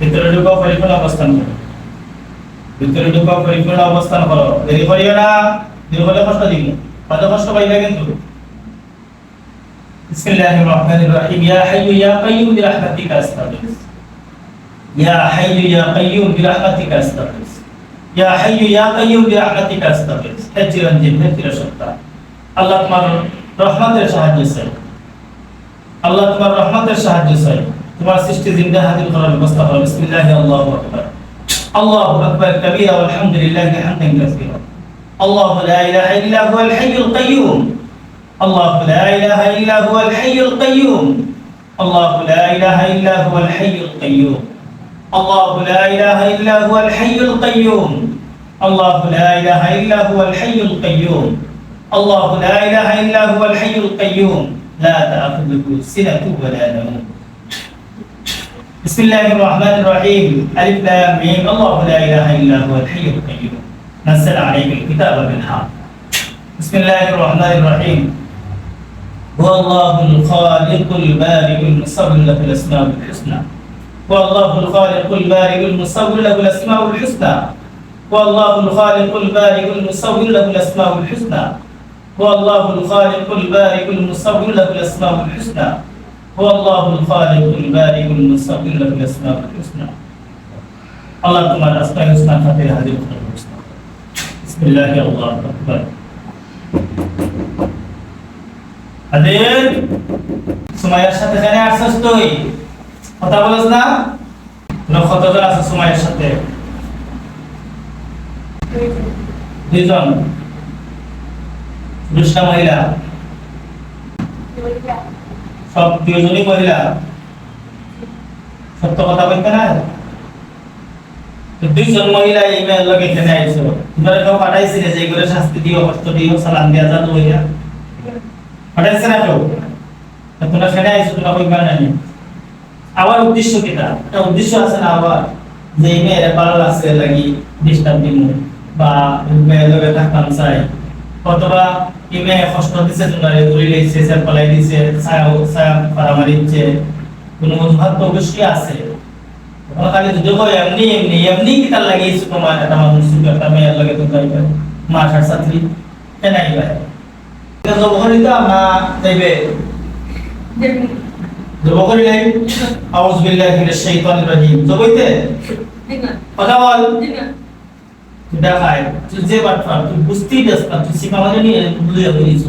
ভিতরে ঢুকাও পরিপূর্ণ অবস্থান করো ভিতরে ঢুকাও পরিপূর্ণ অবস্থান করো দেরি করিও না দেরি করলে কষ্ট দিব কত কষ্ট পাইবে কিন্তু بسم الله الرحمن الرحيم يا حي يا قيوم برحمتك استغيث يا حي يا قيوم برحمتك استغيث يا حي يا قيوم برحمتك استغيث هجرا جن هجر شطا আল্লাহ তোমার রহমতের সাহায্য চাই আল্লাহ তোমার রহমতের সাহায্য চাই তোমার সৃষ্টি জিন্দা হাজির করার ব্যবস্থা করো বিসমিল্লাহ আল্লাহু আকবার আল্লাহু আকবার কবীরা আলহামদুলিল্লাহি হামদান কাসীরা আল্লাহু লা ইলাহা ইল্লা হুয়াল হাইয়ুল কাইয়্যুম الله لا إله إلا هو الحي القيوم الله لا إله إلا هو الحي القيوم الله لا إله إلا هو الحي القيوم الله لا إله إلا هو الحي القيوم الله لا إله إلا هو الحي القيوم لا تأخذه سنة ولا نوم بسم الله الرحمن الرحيم ألف لام ميم الله لا إله إلا هو الحي القيوم نزل عليك الكتاب بالحق بسم الله الرحمن الرحيم هو الله الخالق البارئ المصور له الاسماء الحسنى هو الله الخالق البارئ المصور له الاسماء الحسنى هو الله الخالق البارئ المصور له الاسماء الحسنى هو الله الخالق البارئ المصور له الاسماء الحسنى هو الله الخالق البارئ المصور له الاسماء الحسنى الله তোমার আসমাই হুসনা খাতির হাজির করুন বিসমিল্লাহ আল্লাহু আকবার আদের সুমাইয়ার সাথে জানে আসছিস তুই কথা বলিস না না কতজন আছে সুমাইয়ার সাথে দুইজন দুষ্টা মহিলা সব দুইজনই মহিলা। সত্য কথা বলতে না? দুইজন মহিলা এই মেয়ের লগে এখানে আইসো তোমরা কেউ পাঠাইছিলে যে করে শাস্তি দিও কষ্ট দিও, সালাম দিয়া যা তো পাঠাইছে না কেউ? তোমরা সেটা আইসো তোমরা কইবা না নি? আবার উদ্দেশ্য কিটা? একটা উদ্দেশ্য আছে না আবার? যে মেয়ের ভালো লাগছে লাগি ডিস্টার্ব দিন বা মেয়ের লগে থাকতাম চাই। অথবা এই মেয়ে কষ্ট দিছে তোমরা ধরে লইছে সে পলাই দিছে ছায়া ছায়া পারামারি দিচ্ছে। কোনো অজুহাত তো অবশ্যই আছে? ওরা খালি যদি কয় এমনি এমনি এমনি কি তার লাগিয়েছে তোমার একটা মানুষ একটা মেয়ের লাগে তো যাইবে মা সার ছাত্রী কেন আইবে জবহরিতা না যাইবে জবহরি নাই আউযু বিল্লাহি মিনাশ শাইতানির রাজিম। জবইতে কথা বল। দেখায় তুই যে বাটফা তুই বুঝতেই পারছ না তুই সীমা মানে নিয়ে বুঝে বুঝিস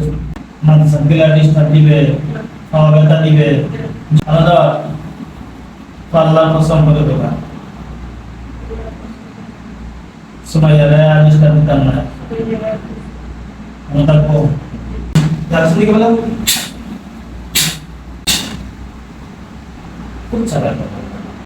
মানুষ বিলা ডিস্টার্ব দিবে খাওয়া ব্যথা দিবে, আলাদা আল্লাহর কসম করে দেবা। সুমাইয়ারে ডিস্টার্ব দিতাম না। আমি তারপর তার শুনি কেমন খুব চালাক।